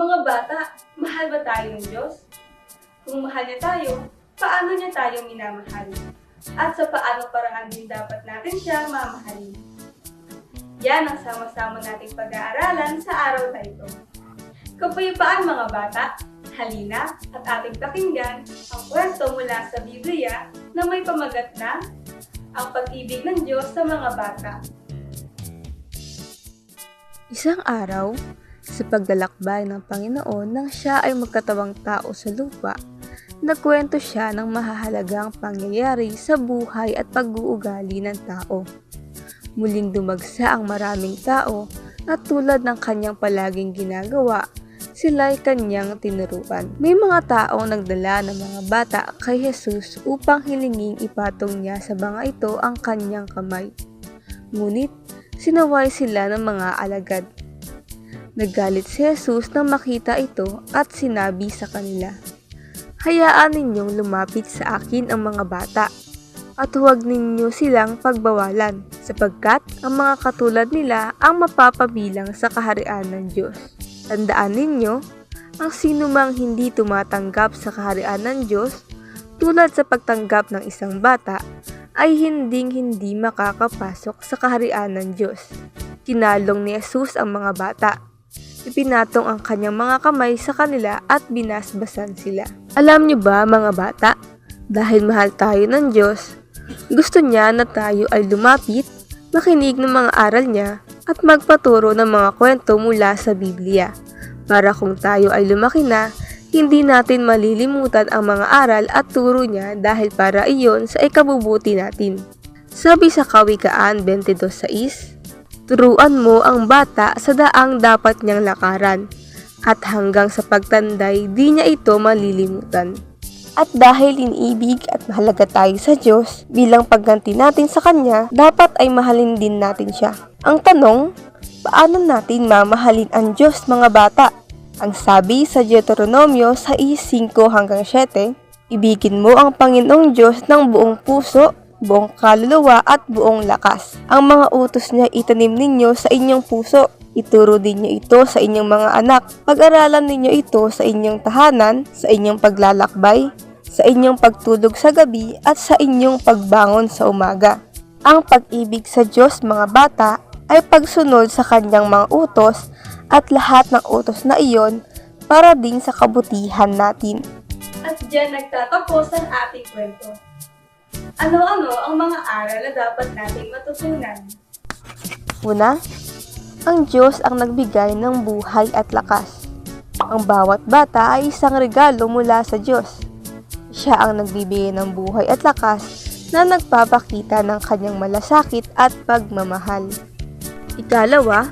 Mga bata, mahal ba tayo ng Diyos? Kung mahal niya tayo, paano niya tayo minamahal? At sa paano paraan din dapat natin siya mamahalin? Yan ang sama-sama nating pag-aaralan sa araw na ito. Kapayapaan mga bata, halina at ating pakinggan ang kwento mula sa Biblia na may pamagat na ang pag-ibig ng Diyos sa mga bata. Isang araw, sa paglalakbay ng Panginoon nang siya ay magkatawang tao sa lupa, nagkwento siya ng mahahalagang pangyayari sa buhay at pag-uugali ng tao. Muling dumagsa ang maraming tao at tulad ng kanyang palaging ginagawa, sila'y kanyang tinuruan. May mga taong nagdala ng mga bata kay Jesus upang hilinging ipatong niya sa banga ito ang kanyang kamay. Ngunit sinaway sila ng mga alagad. Naggalit si Jesus nang makita ito at sinabi sa kanila, Hayaan ninyong lumapit sa akin ang mga bata at huwag ninyo silang pagbawalan sapagkat ang mga katulad nila ang mapapabilang sa kaharian ng Diyos. Tandaan ninyo, ang sino mang hindi tumatanggap sa kaharian ng Diyos tulad sa pagtanggap ng isang bata ay hinding-hindi makakapasok sa kaharian ng Diyos. Kinalong ni Jesus ang mga bata. Ipinatong ang kanyang mga kamay sa kanila at binasbasan sila. Alam niyo ba mga bata, dahil mahal tayo ng Diyos, gusto niya na tayo ay lumapit, makinig ng mga aral niya, at magpaturo ng mga kwento mula sa Biblia. Para kung tayo ay lumaki na, hindi natin malilimutan ang mga aral at turo niya dahil para iyon sa ikabubuti natin. Sabi sa Kawikaan 22.6, Turuan mo ang bata sa daang dapat niyang lakaran, at hanggang sa pagtanday di niya ito malilimutan. At dahil iniibig at mahalaga tayo sa Diyos, bilang pagganti natin sa Kanya, dapat ay mahalin din natin siya. Ang tanong, paano natin mamahalin ang Diyos mga bata? Ang sabi sa Deuteronomio sa 5 hanggang 7, Ibigin mo ang Panginoong Diyos ng buong puso, buong kaluluwa at buong lakas. Ang mga utos niya itanim ninyo sa inyong puso. Ituro din niyo ito sa inyong mga anak. Pag-aralan ninyo ito sa inyong tahanan, sa inyong paglalakbay, sa inyong pagtulog sa gabi at sa inyong pagbangon sa umaga. Ang pag-ibig sa Diyos mga bata ay pagsunod sa kanyang mga utos at lahat ng utos na iyon para din sa kabutihan natin. At diyan nagtatapos ang ating kwento. Ano-ano ang mga aral na dapat nating matutunan? Una, ang Diyos ang nagbigay ng buhay at lakas. Ang bawat bata ay isang regalo mula sa Diyos. Siya ang nagbibigay ng buhay at lakas na nagpapakita ng kanyang malasakit at pagmamahal. Ikalawa,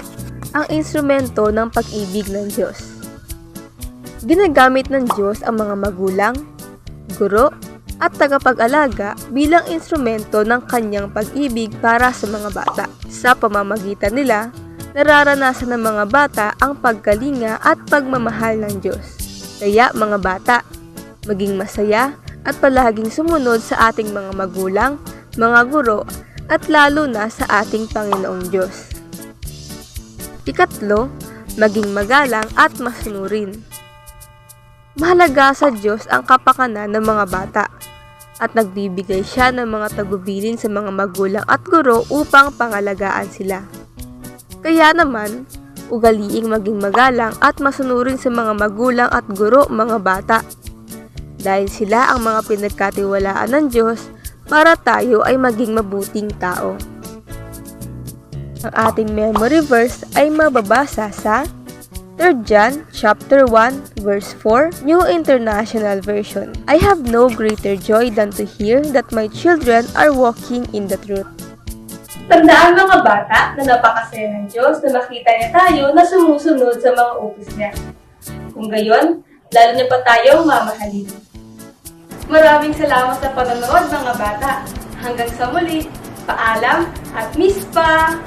ang instrumento ng pag-ibig ng Diyos. Ginagamit ng Diyos ang mga magulang, guro, at tagapag-alaga bilang instrumento ng kanyang pag-ibig para sa mga bata. Sa pamamagitan nila, nararanasan ng mga bata ang pagkalinga at pagmamahal ng Diyos. Kaya mga bata, maging masaya at palaging sumunod sa ating mga magulang, mga guro, at lalo na sa ating Panginoong Diyos. Ikatlo, maging magalang at masunurin. Mahalaga sa Diyos ang kapakanan ng mga bata at nagbibigay siya ng mga tagubilin sa mga magulang at guro upang pangalagaan sila. Kaya naman, ugaliing maging magalang at masunurin sa mga magulang at guro mga bata. Dahil sila ang mga pinagkatiwalaan ng Diyos para tayo ay maging mabuting tao. Ang ating memory verse ay mababasa sa 3 John chapter 1 verse 4 New International Version I have no greater joy than to hear that my children are walking in the truth. Tandaan mga bata na napakasaya ng Diyos na makita niya tayo na sumusunod sa mga utos niya. Kung gayon, lalo niya pa tayong mamahalin. Maraming salamat sa panonood mga bata. Hanggang sa muli, paalam at miss pa!